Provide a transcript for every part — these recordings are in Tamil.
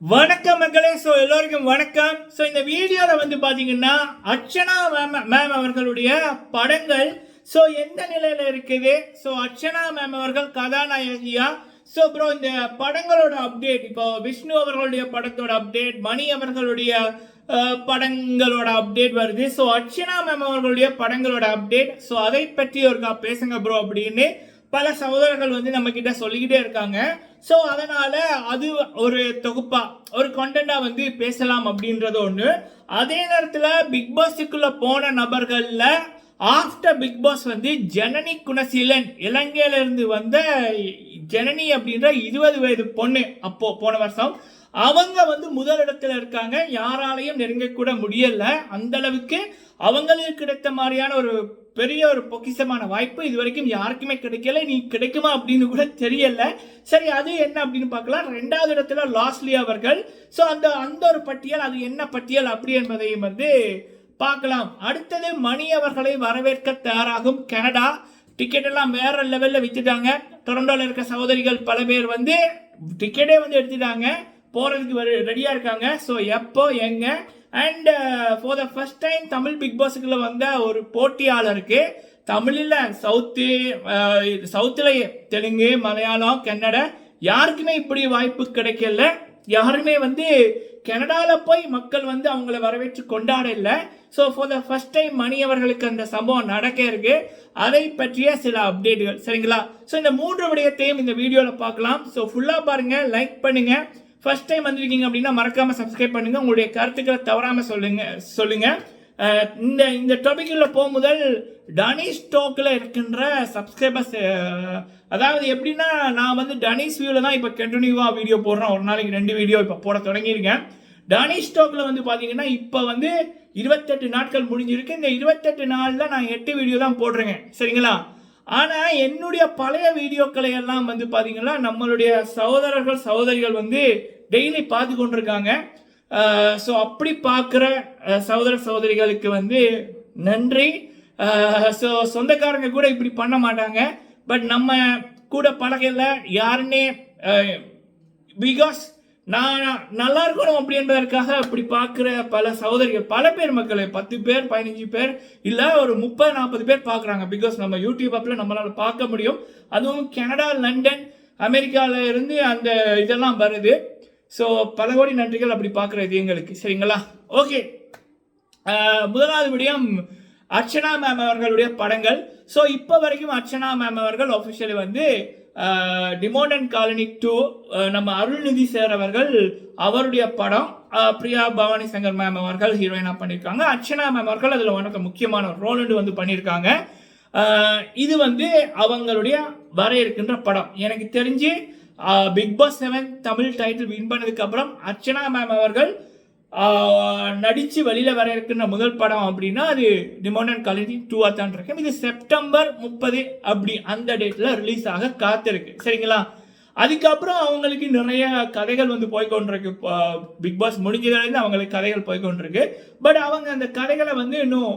வணக்கம் மக்களே. ஸோ எல்லோருக்கும் வணக்கம். ஸோ இந்த வீடியோவில் வந்து பார்த்தீங்கன்னா அர்ச்சனா மேம் மேம் அவர்களுடைய படங்கள் ஸோ எந்த நிலையில் இருக்குது? ஸோ அர்ச்சனா மேம் அவர்கள் கதாநாயகியா? ஸோ ப்ரோ இந்த படங்களோட அப்டேட் இப்போ விஷ்ணு அவர்களுடைய படத்தோட அப்டேட் மணி அவர்களுடைய படங்களோட அப்டேட் வருது. ஸோ அர்ச்சனா மேம் அவர்களுடைய படங்களோட அப்டேட் ஸோ அதை பற்றி ஒருக்கா பேசுங்க ப்ரோ அப்படின்னு பல சகோதரர்கள் வந்து நம்ம கிட்ட சொல்லிக்கிட்டே இருக்காங்க. ஸோ அதனால அது ஒரு தொகுப்பா ஒரு கண்டென்ட்டா வந்து பேசலாம் அப்படின்றது ஒன்று அதே நேரத்தில் பிக் பாஸுக்குள்ள போன நபர்களில் ஆஃப்டர் பிக் பாஸ் வந்து ஜனனி குணசீலன் இலங்கையிலிருந்து வந்த ஜனனி அப்படின்ற இருபது வயது பொண்ணு அப்போ போன வருஷம். அவங்க வந்து முதலிடத்தில் இருக்காங்க. யாராலையும் நெருங்கக்கூட முடியல. அந்த அளவுக்கு அவங்களுக்கு கிடைத்த மாதிரியான ஒரு பெரிய ஒரு பொக்கிஷமான வாய்ப்பு. இது வரைக்கும் யாருக்குமே கிடைக்கல. நீ கிடைக்குமா அப்படின்னு கூட தெரியல. சரி அது என்ன அப்படின்னு பார்க்கலாம். ரெண்டாவது இடத்துல லாஸ்லி அவர்கள். ஸோ அந்த அந்த ஒரு பட்டியல் அது என்ன பட்டியல் அப்படி என்பதையும் வந்து பார்க்கலாம். அடுத்தது மணி அவர்களை வரவேற்க தயாராகும் கனடா. டிக்கெட் எல்லாம் வேற லெவலில் வித்துட்டாங்க. டொரண்டோவில் இருக்க சகோதரிகள் பல பேர் வந்து டிக்கெட்டே வந்து எடுத்துட்டாங்க. போகிறதுக்கு ரெடியாக இருக்காங்க. ஸோ எப்போ எங்கே? And for the first time Tamil Bigg பாஸுக்குள்ள வந்த ஒரு போட்டியாளருக்கு தமிழில் சவுத்து சவுத்துலேயே தெலுங்கு மலையாளம் கன்னட யாருக்குமே இப்படி வாய்ப்பு கிடைக்கல. யாருமே வந்து கனடாவில் போய் மக்கள் வந்து அவங்கள வரவேற்று கொண்டாட இல்லை so for the first time Mani அவர்களுக்கு அந்த சம்பவம் நடக்க இருக்கு. அதை பற்றிய சில அப்டேட்டுகள் சரிங்களா? ஸோ இந்த மூன்று விடயத்தையும் இந்த வீடியோவில் பார்க்கலாம். ஸோ ஃபுல்லாக பாருங்கள் லைக் பண்ணுங்கள் ஃபர்ஸ்ட் டைம் வந்திருக்கீங்க அப்படின்னா மறக்காமல் சப்ஸ்கிரைப் பண்ணுங்க. உங்களுடைய கருத்துக்களை தவறாமல் சொல்லுங்கள் சொல்லுங்கள் இந்த இந்த டாபிக்கில் போகும் முதல் டனிஷ் டோக்கில் இருக்கின்ற சப்ஸ்கிரைபர்ஸ் அதாவது எப்படின்னா நான் வந்து டனிஷ் வியூவில் தான் இப்போ கண்டினியூவாக வீடியோ போடுறேன். ஒரு நாளைக்கு ரெண்டு வீடியோ இப்போ போட தொடங்கியிருக்கேன். டனிஷ் டோக்கில் வந்து பார்த்தீங்கன்னா இப்போ வந்து இருபத்தெட்டு நாட்கள் முடிஞ்சிருக்கு. இந்த இருபத்தெட்டு நாளில் நான் எட்டு வீடியோ தான் போடுறேங்க சரிங்களா? ஆனால் என்னுடைய பழைய வீடியோக்களை எல்லாம் வந்து பார்த்தீங்கன்னா நம்மளுடைய சகோதரர்கள் சகோதரிகள் வந்து டெய்லி பார்த்து கொண்டிருக்காங்க. ஸோ அப்படி பார்க்குற சகோதர சகோதரிகளுக்கு வந்து நன்றி. ஸோ சொந்தக்காரங்க கூட இப்படி பண்ண மாட்டாங்க. பட் நம்ம கூட பழகையில் யாருன்னே பிகாஸ் நான் நல்லா இருக்கணும் அப்படின்றதுக்காக அப்படி பார்க்குற பல சகோதரிகள் பல பேர் மக்களை பத்து பேர் பதினஞ்சு பேர் இல்லை ஒரு முப்பது நாற்பது பேர் பார்க்குறாங்க. பிகாஸ் நம்ம யூடியூப் ஆப்பில் நம்மளால் பார்க்க முடியும். அதுவும் கனடா லண்டன் அமெரிக்காவில் இருந்து அந்த இதெல்லாம் வருது. ஸோ பல கோடி நன்றிகள் அப்படி பார்க்குறது எங்களுக்கு. சரிங்களா? ஓகே முதலாவது விடயம் அர்ச்சனா மேம் அவர்களுடைய படங்கள். ஸோ இப்போ வரைக்கும் அர்ச்சனா மேம் அவர்கள் ஆஃபிஷியலி வந்து டிமோடன் காலனி டூ நம்ம அருள்நிதி சேர் அவர்கள் அவருடைய படம் பிரியா பவானி சங்கர் மேம் அவர்கள் ஹீரோயினாக பண்ணியிருக்காங்க அர்ச்சனா மேம் அவர்கள் அதில் உனக்கு முக்கியமான ரோல் வந்து பண்ணியிருக்காங்க இது வந்து அவங்களுடைய வர இருக்கின்ற படம். எனக்கு தெரிஞ்சு Bigg Boss seven Tamil title win பண்ணதுக்கப்புறம் அர்ச்சனா மேம் அவர்கள் நடித்து வெளியில் வர இருக்கின்ற முதல் படம் அப்படின்னா அது டிமோண்டன் காலேஜ் டூவா தான் இருக்கும். இது செப்டம்பர் முப்பது அப்படி அந்த டேட்டில் ரிலீஸ் ஆக காத்திருக்கு. சரிங்களா? அதுக்கப்புறம் அவங்களுக்கு நிறைய கதைகள் வந்து போய்கொண்டிருக்கு. பிக் பாஸ் முடிஞ்சதுலேருந்து அவங்களுக்கு கதைகள் போய்கொண்டிருக்கு. பட் அவங்க அந்த கதைகளை வந்து இன்னும்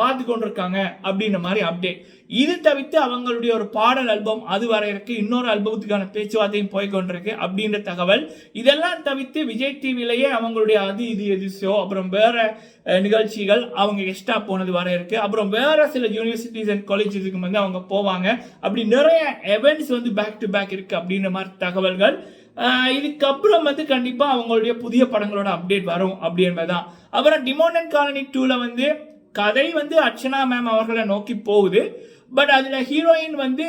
பார்த்து கொண்டிருக்காங்க அப்படின்ற மாதிரி அப்டேட் இது தவிர்த்து அவங்களுடைய ஒரு பாடல் ஆல்பம் அது வர இருக்கு இன்னொரு ஆல்பத்துக்கான பேச்சுவார்த்தையும் போய்கொண்டிருக்கு அப்படின்ற தகவல். இதெல்லாம் தவிர்த்து விஜய் டிவிலேயே அவங்களுடைய அது இது எது ஷோ அப்புறம் வேற நிகழ்ச்சிகள் அவங்க எக்ஸ்ட்ரா போனது வர இருக்கு. அப்புறம் வேற சில யூனிவர்சிட்டிஸ் அண்ட் காலேஜஸுக்கு வந்து அவங்க போவாங்க. அப்படி நிறைய எவெண்ட்ஸ் வந்து பேக் டு பேக் இருக்கு அப்படின்ற மாதிரி தகவல்கள். இதுக்கப்புறம் வந்து கண்டிப்பா அவங்களுடைய புதிய படங்களோட அப்டேட் வரும் அப்படி என்பதுதான் அப்புறம் டிமோண்டன் காலனி டூல வந்து கதை வந்து அர்ச்சனா மேம் அவர்களை நோக்கி போகுது. பட் அதில் ஹீரோயின் வந்து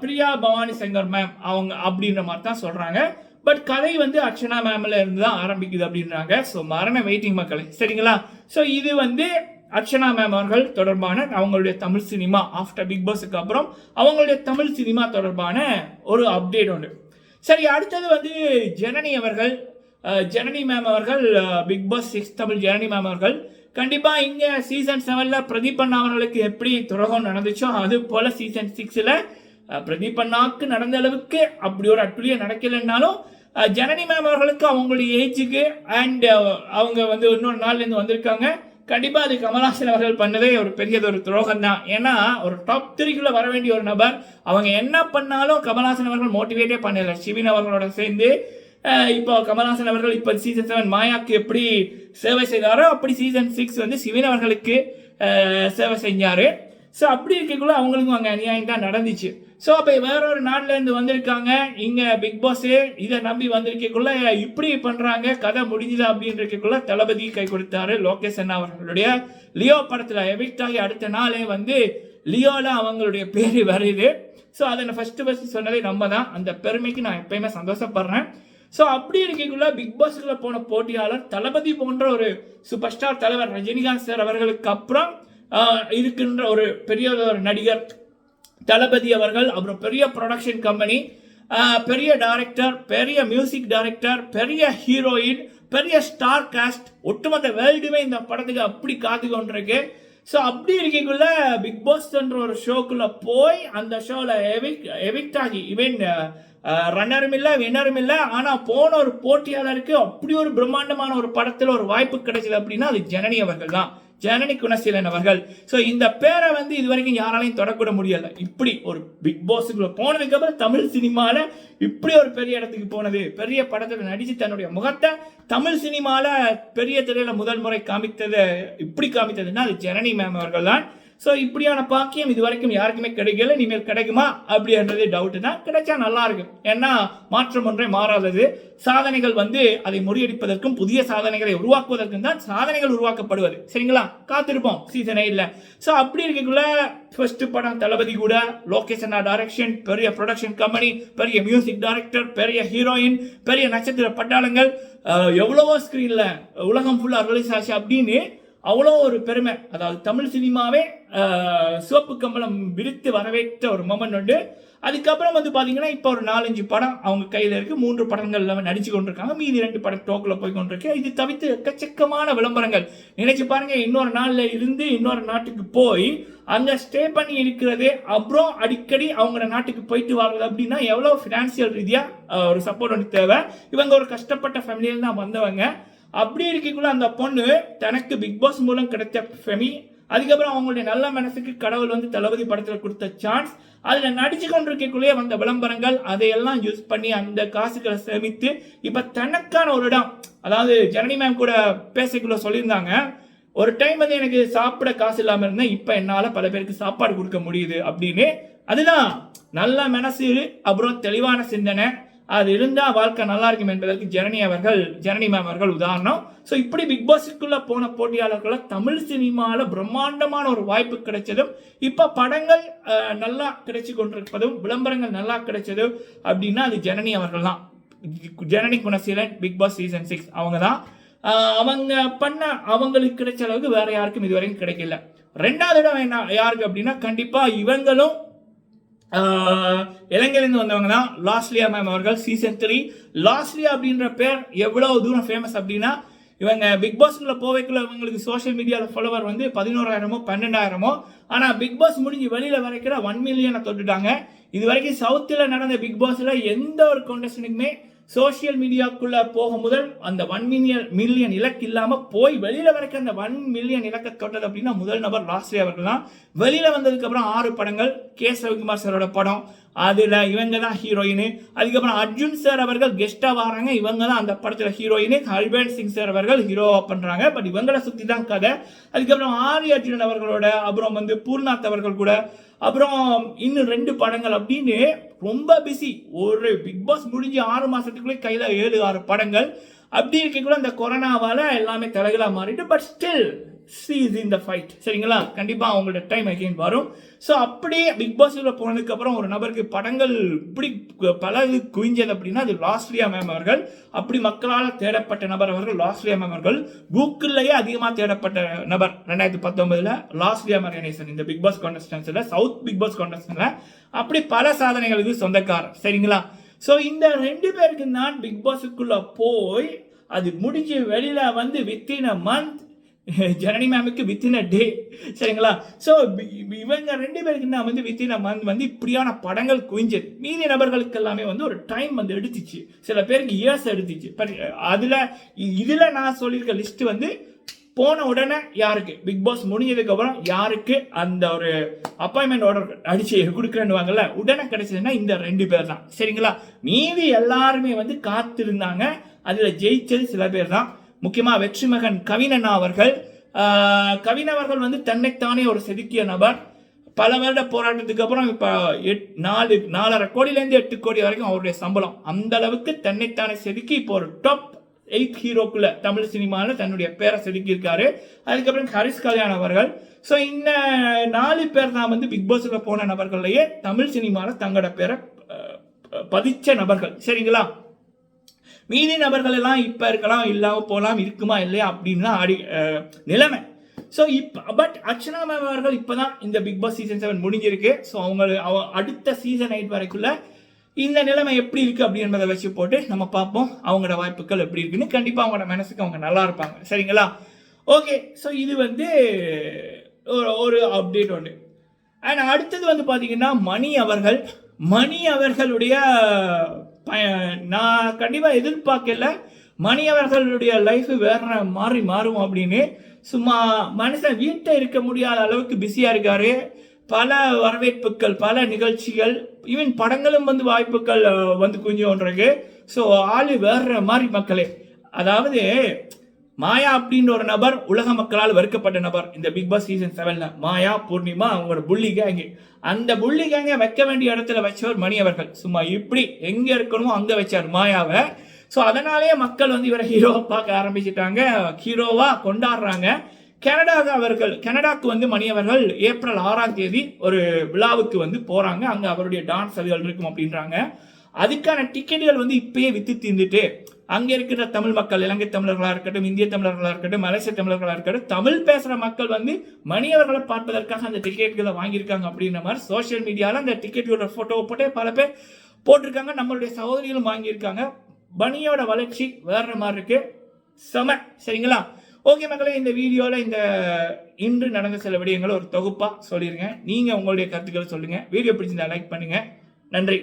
பிரியா பவானி சங்கர் மேம் அவங்க அப்படின்ற மாதிரி தான் சொல்கிறாங்க பட் கதை வந்து அர்ச்சனா மேம்ல இருந்து தான் ஆரம்பிக்குது அப்படின்றாங்க. ஸோ மரண வெயிட்டிங் மக்களே சரிங்களா? ஸோ இது வந்து அர்ச்சனா மேம் அவர்கள் தொடர்பான அவங்களுடைய தமிழ் சினிமா ஆஃப்டர் பிக் பாஸுக்கு அப்புறம் அவங்களுடைய தமிழ் சினிமா தொடர்பான ஒரு அப்டேட் உண்டு. சரி அடுத்தது வந்து ஜனனி அவர்கள் ஜனனி மேம் அவர்கள் Bigg Boss six Tamil Janani ma'am அவர்கள். கண்டிப்பாக இங்கே சீசன் செவனில் பிரதீப் அண்ணா அவர்களுக்கு எப்படி துரோகம் நடந்துச்சோ அது போல் சீசன் சிக்ஸில் பிரதீப் அண்ணாவுக்கு நடந்த அளவுக்கு அப்படி ஒரு அட்டுழியம் நடக்கலைன்னாலும் ஜனனி மேம் அவர்களுக்கு அவங்களுடைய ஏஜுக்கு அண்ட் அவங்க வந்து இன்னொரு நாள்லேருந்து வந்திருக்காங்க. கண்டிப்பாக அது கமல்ஹாசன் அவர்கள் பண்ணதே ஒரு பெரியது ஒரு துரோகம் தான். ஏன்னா ஒரு டாப் த்ரீக்குள்ளே வர வேண்டிய ஒரு நபர் அவங்க என்ன பண்ணாலும் கமல்ஹாசன் அவர்கள் மோட்டிவேட்டே பண்ணலை. சிவின் அவர்களோட சேர்ந்து இப்போ கமல்ஹாசன் அவர்கள் இப்போ சீசன் செவன் மாயாக்கு எப்படி சேவை செய்தாரோ அப்படி சீசன் சிக்ஸ் வந்து சிவன் அவர்களுக்கு சேவை செஞ்சார். ஸோ அப்படி இருக்கக்குள்ள அவங்களுக்கும் அங்கே அநியாயம் தான் நடந்துச்சு. ஸோ அப்போ வேற ஒரு நாட்டிலேருந்து வந்திருக்காங்க. இங்கே பிக் பாஸு இதை நம்பி வந்திருக்கக்குள்ள இப்படி பண்ணுறாங்க கதை முடிஞ்சுதா அப்படின்றக்குள்ள தளபதி கை கொடுத்தாரு லோகேஷ் அண்ணா அவர்களுடைய. லியோ படத்தில் எவிக்ட் ஆகி அடுத்த நாளே வந்து லியோவில் அவங்களுடைய பேர் வருது. ஸோ அதை நான் ஃபஸ்ட்டு ஃபஸ்ட்டு சொன்னதே நம்ம தான் அந்த பெருமைக்கு நான் எப்பயுமே சந்தோஷப்படுறேன். ஸோ அப்படி இருக்கீங்களா பிக் பாஸில் போன போட்டியாளர் தளபதி போன்ற ஒரு சூப்பர் ஸ்டார் தலைவர் ரஜினிகாந்த் சார் அவர்களுக்கு அப்புறம் இருக்கின்ற ஒரு பெரிய ஒரு நடிகர் தளபதி அவர்கள் அப்புறம் பெரிய ப்ரொடக்ஷன் கம்பெனி பெரிய டைரக்டர் பெரிய மியூசிக் டைரக்டர் பெரிய ஹீரோயின் பெரிய ஸ்டார் காஸ்ட் ஒட்டுமொத்த வேர்ல்டுமே இந்த படத்துக்கு அப்படி காத்து கொண்டிருக்கு. ஸோ அப்படி இருக்கக்குள்ள பிக் பாஸ்ன்ற ஒரு ஷோக்குள்ள போய் அந்த ஷோவில் எவிக் எவிக்ட் ஆகி இவன் ரன்னரும் இல்லை வின்னரும் இல்லை. ஆனால் போன ஒரு போட்டியாளருக்கு அப்படி ஒரு பிரம்மாண்டமான ஒரு படத்தில் ஒரு வாய்ப்பு கிடைச்சது அப்படின்னா அது ஜனனி அவர்கள் தான். ஜனனி குணசீலன் அவர்கள். ஸோ இந்த பேரை வந்து இது வரைக்கும் யாராலையும் தொடக்கூட முடியல. இப்படி ஒரு பிக் பாஸுக்குள்ள போனதுக்கப்புறம் தமிழ் சினிமாவில் இப்படி ஒரு பெரிய இடத்துக்கு போனது. பெரிய படத்தில் நடித்து தன்னுடைய முகத்தை தமிழ் சினிமாவில் பெரிய திரையில் முதல் முறை காமித்தது இப்படி காமித்ததுன்னா அது ஜனனி மேம் அவர்கள் தான். ஸோ இப்படியான பாக்கியம் இது வரைக்கும் யாருக்குமே கிடைக்கல. இனிமேல் கிடைக்குமா? அப்படின்றது டவுட்டு தான். கிடைச்சா நல்லா இருக்கும். ஏன்னா மாற்றம் ஒன்றே மாறாதது. சாதனைகள் வந்து அதை முறியடிப்பதற்கும் புதிய சாதனைகளை உருவாக்குவதற்கும் தான் சாதனைகள் உருவாக்கப்படுவது. சரிங்களா? காத்திருப்போம். சீசனே இல்லை ஸோ அப்படி இருக்கக்குள்ள ஃபர்ஸ்ட் படம் தளபதி கூட லோகேஷனா டைரக்ஷன் பெரிய ப்ரொடக்ஷன் கம்பெனி பெரிய மியூசிக் டைரக்டர் பெரிய ஹீரோயின் பெரிய நட்சத்திர பட்டாளங்கள் எவ்வளவோ ஸ்க்ரீன்ல உலகம் ஃபுல்லாக ரிலீஸ் ஆச்சு அப்படின்னு அவ்வளோ ஒரு பெருமை. அதாவது தமிழ் சினிமாவே சிவப்பு கம்பளம் விரித்து வரவேற்ற ஒரு மொமெண்ட் உண்டு. அதுக்கப்புறம் வந்து பார்த்தீங்கன்னா இப்போ ஒரு நாலஞ்சு படம் அவங்க கையில் இருக்குது மூன்று படங்கள்ல நடிச்சு கொண்டிருக்காங்க. மீதி ரெண்டு படம் டோக்கில் போய் கொண்டிருக்கு. இது தவிர்த்து எக்கச்சக்கமான விளம்பரங்கள். நினைச்சு பாருங்கள் இன்னொரு நாளில் இருந்து இன்னொரு நாட்டுக்கு போய் அங்கே ஸ்டே பண்ணி இருக்கிறது அப்புறம் அடிக்கடி அவங்க நாட்டுக்கு போயிட்டு வர்றது அப்படின்னா எவ்வளோ ஃபினான்சியல் ரீதியாக ஒரு சப்போர்ட் ஒன்று தேவை. இவங்க ஒரு கஷ்டப்பட்ட ஃபேமிலியில் தான் வந்தவங்க. அப்படி இருக்கக்குள்ள அந்த பொண்ணு தனக்கு பிக் பாஸ் மூலம் கிடைத்த ஃபெமி அதுக்கப்புறம் அவங்களுடைய நல்ல மனசுக்கு கடவுள் வந்து தளபதி படத்தில் கொடுத்த சான்ஸ் அதில் நடிச்சு கொண்டிருக்கக்குள்ளேயே வந்த விளம்பரங்கள் அதையெல்லாம் யூஸ் பண்ணி அந்த காசுகளை சேமித்து இப்போ தனக்கான ஒரு இடம் அதாவது ஜனனி மேம் கூட பேசக்குள்ள சொல்லியிருந்தாங்க ஒரு டைம் வந்து எனக்கு சாப்பிட காசு இல்லாமல் இருந்தேன் இப்போ என்னால் பல பேருக்கு சாப்பாடு கொடுக்க முடியுது அப்படின்னு. அதுதான் நல்ல மனசு அப்புறம் தெளிவான சிந்தனை அது இருந்தால் வாழ்க்கை நல்லா இருக்கும் என்பதற்கு ஜனனி அவர்கள் ஜனனி மேம் அவர்கள் உதாரணம். ஸோ இப்படி பிக் பாஸுக்குள்ள போன போட்டியாளர்களை தமிழ் சினிமாவில் பிரம்மாண்டமான ஒரு வாய்ப்பு கிடைச்சதும் இப்போ படங்கள் நல்லா கிடைச்சி கொண்டிருப்பதும் விளம்பரங்கள் நல்லா கிடைச்சதும் அப்படின்னா அது ஜனனி அவர்கள் தான். Janani Gunaseelan Bigg Boss season six அவங்க தான். அவங்க பண்ண அவங்களுக்கு கிடைச்ச அளவுக்கு வேற யாருக்கும் இதுவரைக்கும் கிடைக்கல. ரெண்டாவது இடம் என்ன யாருக்கு அப்படின்னா கண்டிப்பாக இவங்களும் இலங்கையிலேருந்து வந்தவங்க தான் லாஸ்லியா மேம் அவர்கள் சீசன் த்ரீ லாஸ்லியா அப்படின்ற பேர் எவ்வளோ தூரம் ஃபேமஸ் அப்படின்னா இவங்க பிக் பாஸ்க்குள்ள போவைக்குள்ள இவங்களுக்கு சோஷியல் மீடியாவில் ஃபாலோவர் வந்து பதினோராயிரமோ பன்னெண்டாயிரமோ. ஆனால் பிக் பாஸ் முடிஞ்சு வெளியில் வரைக்கிற ஒன் மில்லியனை தொட்டுட்டாங்க. இது வரைக்கும் சவுத்தில் நடந்த பிக் பாஸில் எந்த ஒரு கொண்டஸ்டனுக்குமே சோசியல் மீடியாக்குள்ள போக முதல் அந்த ஒன் மில்லியன் மில்லியன் இலக்கு இல்லாமல் போய் வெளியில வரைக்கும் அந்த ஒன் மில்லியன் இலக்கை தொட்டது அப்படின்னா முதல் நபர் லாஸ்ட்ரி அவர்கள் தான். வெளியில வந்ததுக்கு அப்புறம் ஆறு படங்கள் கே. ரவிக்குமார் சாரோட படம் அதில் இவங்க தான் ஹீரோயின் அதுக்கப்புறம் அர்ஜுன் சார் அவர்கள் கெஸ்ட்டாக வராங்க. இவங்க தான் அந்த படத்தில் ஹீரோயின் ஹர்பேன் சிங் சார் அவர்கள் ஹீரோவாக பண்ணுறாங்க பட் இவங்கள சுற்றி தான் கதை. அதுக்கப்புறம் ஆரி அர்ஜுனன் அவர்களோட அப்புறம் வந்து பூர்ணாத் அவர்கள் கூட. அப்புறம் இன்னும் ரெண்டு படங்கள் அப்படின்னு ரொம்ப பிஸி ஒரு பிக் பாஸ் முடிஞ்சு ஆறு மாதத்துக்குள்ளே கையில் ஏழு ஆறு படங்கள். அப்படி இருக்கக்குள்ள அந்த கொரோனாவால் எல்லாமே தலைகளாக மாறிட்டு but still she's in the fight சரிங்களா? கண்டிப்பாக அவங்களோட டைம் அகெயின் வரும். ஸோ அப்படியே பிக் பாஸில் போனதுக்கப்புறம் ஒரு நபருக்கு படங்கள் இப்படி பல இது குவிஞ்சது அப்படின்னா அது லாஸ்லியா மேம் அவர்கள். அப்படி மக்களால் தேடப்பட்ட நபர் அவர்கள் லாஸ்லியா மேம் அவர்கள். கூகுள்லேயே அதிகமாக தேடப்பட்ட நபர் ரெண்டாயிரத்தி பத்தொன்பதில் லாஸ்லியா மரியனேசன் இந்த பிக் பாஸ் கான்டஸ்டன்ஸில் சவுத் பிக் பாஸ் கான்டஸ்டன்ஸில் அப்படி பல சாதனைகளுக்கு சொந்தக்காரர். சரிங்களா? ஸோ இந்த ரெண்டு பேருக்கு தான் பிக் பாஸுக்குள்ளே போய் அது முடிஞ்சு வெளியில் வந்து வித்தின் அ மந்த் ஜனனி மேமுக்கு வித்தின் அ டே சரிங்களா? ஸோ இவங்க ரெண்டு பேருக்கு நான் வந்து வித்தின் அ மந்த் வந்து இப்படியான படங்கள் குவிஞ்சது. மீதி நபர்களுக்கு எல்லாமே வந்து ஒரு டைம் வந்து எடுத்துச்சு. சில பேருக்கு இயர்ஸ் எடுத்துச்சு. பட் அதில் இதில் நான் சொல்லியிருக்க லிஸ்ட்டு வந்து போன உடனே யாருக்கு? பிக் பாஸ் முடிஞ்சதுக்கப்புறம் யாருக்கு அந்த ஒரு அப்பாயின்மெண்ட் ஆர்டர் அடிச்சு கொடுக்குறேன்னுவாங்கல்ல உடனே கிடைச்சதுன்னா இந்த ரெண்டு பேர் தான். சரிங்களா? மீதி எல்லாருமே வந்து காத்திருந்தாங்க. அதில் ஜெயிச்சது சில பேர் தான். முக்கியமாக வெற்றி மகன் கவினன் அவர்கள். கவினவர்கள் வந்து தன்னைத்தானே ஒரு செதுக்கிய நபர். பல வருட போராட்டத்துக்கு அப்புறம் இப்போ எட் நாலு நாலரை கோடியிலேருந்து எட்டு கோடி வரைக்கும் அவருடைய சம்பளம். அந்த அளவுக்கு தன்னைத்தானே செதுக்கி இப்போ ஒரு டாப் எயிட் ஹீரோக்குள்ள தமிழ் சினிமாவில் தன்னுடைய பேரை செதுக்கியிருக்காரு. அதுக்கப்புறம் ஹரிஷ் கல்யாண் அவர்கள். ஸோ இந்த நாலு பேர் தான் வந்து பிக் பாஸில் போன நபர்கள்லையே தமிழ் சினிமாவில் தங்களோட பேரை பதிச்ச நபர்கள். சரிங்களா? மீதி நபர்கள் எல்லாம் இப்போ இருக்கலாம் இல்லாமல் போகலாம் இருக்குமா இல்லையா அப்படின்னு அடி ஆடி அஹ், நிலைமை. ஸோ இப்போ பட் அர்ச்சனா மேம் அவர்கள் இப்போ தான் இந்த பிக் பாஸ் சீசன் செவன் முடிஞ்சிருக்கு. ஸோ அவங்க அவ அடுத்த சீசன் எயிட் வரைக்குள்ள இந்த நிலைமை எப்படி இருக்கு அப்படின்றத வச்சு போட்டு நம்ம பார்ப்போம். அவங்களோட வாய்ப்புகள் எப்படி இருக்குன்னு கண்டிப்பாக அவங்களோட மனசுக்கு அவங்க நல்லா இருப்பாங்க. சரிங்களா? ஓகே ஸோ இது வந்து ஒரு ஒரு அப்டேட் ஒன்று அண்ட் அடுத்தது வந்து பார்த்தீங்கன்னா மணி அவர்கள். மணி அவர்களுடைய நான் கண்டிப்பாக எதிர்பார்க்கல. மணி அவர்களுடைய லைஃப் வேற மாறி மாறும் அப்படின்னு. சும்மா மனுஷன் வீட்டை இருக்க முடியாத அளவுக்கு பிஸியாக இருக்காரு. பல வரவேற்புகள் பல நிகழ்ச்சிகள் ஈவன் படங்களும் வந்து வாய்ப்புகள் வந்து குஞ்சோன்றது ஸோ ஆளு வேற மாதிரி மக்களே. அதாவது மாயா அப்படின்ற ஒரு நபர் உலக மக்களால் வெறுக்கப்பட்ட நபர். இந்த பிக் பாஸ் சீசன் செவன்ல மாயா பூர்ணிமா அவங்களோட புள்ளி கேங்கு அந்த புள்ளி கேங்கை வைக்க வேண்டிய இடத்துல வச்சவர் மணி அவர்கள். சும்மா இப்படி எங்க இருக்கணுமோ அங்க வச்சார் மாயாவை. ஸோ அதனாலேயே மக்கள் வந்து இவரை ஹீரோவை பார்க்க ஆரம்பிச்சிட்டாங்க. ஹீரோவா கொண்டாடுறாங்க. கனடா அவர்கள் கனடாக்கு வந்து மணி அவர்கள் ஏப்ரல் ஆறாம் தேதி ஒரு விழாவுக்கு வந்து போகிறாங்க அங்கே அவருடைய டான்ஸ் அதுகள் இருக்கும் அப்படின்றாங்க. அதுக்கான டிக்கெட்டுகள் வந்து இப்பயே வித்து தீர்ந்துட்டு அங்கே இருக்கிற தமிழ் மக்கள் இலங்கை தமிழர்களாக இருக்கட்டும் இந்திய தமிழர்களாக இருக்கட்டும் மலேசிய தமிழர்களாக இருக்கட்டும் தமிழ் பேசுகிற மக்கள் வந்து மணியவர்களை பார்ப்பதற்காக அந்த டிக்கெட்டுகளை வாங்கியிருக்காங்க அப்படின்ற மாதிரி சோஷியல் மீடியாவில் அந்த டிக்கெட்டுகளோட ஃபோட்டோவை போட்டு பல பேர் போட்டிருக்காங்க. நம்மளுடைய சகோதரிகளும் வாங்கியிருக்காங்க. பனியோட வளர்ச்சி வேற மாதிரி இருக்கு. செம சரிங்களா? ஓகே மக்களே இந்த வீடியோவில் இந்த இன்று நடந்த சில விடயங்களை ஒரு தொகுப்பாக சொல்லிருங்க. நீங்கள் உங்களுடைய கருத்துக்களை சொல்லுங்கள் வீடியோ பிடிச்சிருந்தா லைக் பண்ணுங்கள் நன்றி.